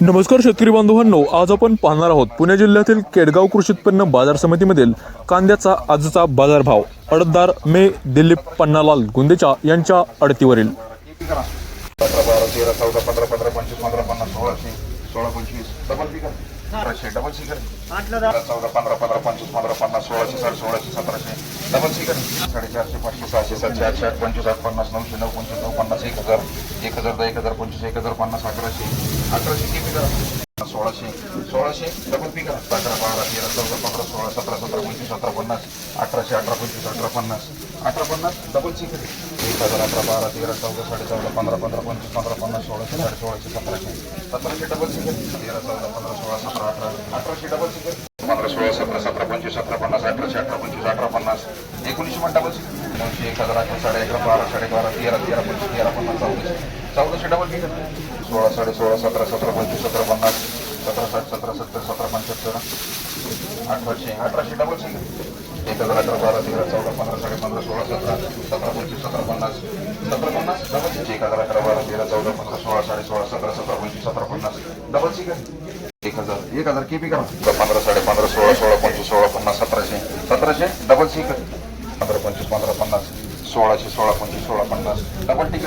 नमस्कार शेतकरी बांधवांनो आज आपण पाहणार आहोत पुणे जिल्ह्यातील केडगाव कृषी उत्पन्न बाजार समितीमधील कांद्याचा आजचा बाजारभाव. अडतदार मे दिलीप पन्नालाल गुंदेचा यांच्या अडतीवरील. पंधरा पंधरा पंचवीस पंधरा पन्नास सोळाशे सोळा पंचवीस. अठराशे डबल सिकर चौदा पंधरा पंधरा पंचवीस पंधरा पन्नास सोळाशे साठ सोळाशे सतराशे. डबल सिकर साडेचारशे पाचशे सहाशे सातशे आठशे आठ पंचवीस आठ पन्नास नऊशे नऊ पंचवीस नऊ पन्नास एक हजार. एक हजार दहा एक हजार पंचवीस एक हजार पन्नास अकराशे. अकराशे किती करा? सोळाशे. सोळाशे डबल फिकर अकरा बारा तेरा चौदा पंधरा सोळा सतरा सतरा पंचवीस सतरा पन्नास. अठराशे अठरा पंचवीस अठरा पन्नास. अठरा पन्नास डबल सिकर एक हजार अठरा बारा तेरा चौदा साडे चौदा पंधरा पंधरा पंचवीस पंधरा पन्नास सोळाशे साडे सोळाशे सतराशे सतराशे डबल सिकर तेरा चौदा पंधरा सोळा सतरा अठराशे डबल सिकर पंधरा सोळा सतरा सतरा पंचवीस सतरा पन्नास अठराशे अठरा पंचवीस अठरा पन्नास. एकोणीसशे पण डबल सिकर दोनशे एक हजार अठरा साडे अकरा बारा साडे बारा तेरा तेरा पंचवीस तेरा पन्नास चौदाशे चौदाशे डबल सिकर सोळा साडे सोळा सतरा सतरा पंचवीस सतरा पन्नास. सतरा साठ सतरा सत्तर सतरा पंच्याहत्तर. अठराशे अठराशे डबल सिकर एक हजार अठरा बारा तेरा चौदा पंधरा साडे पंधरा सोळा सतरा सतरा पंचवीस सतरा पन्नास. सतरा पन्नास डबल सिक्स एक हजार अकरा बारा तेरा चौदा पंधरा सोळा साडे सोळा सतरा सतरा पंचवीस सतरा पन्नास. डबल सिक्स एक हजार एक हजार केपी करा. पंधरा साडे पंधरा सोळा सोळा पंचवीस सोळा पन्नास सतराशे सतराशे डबल सी पंधरा पंचवीस पंधरा पन्नास सोळाशे सोळा पंचवीस सोळा पन्नास डबल टिकट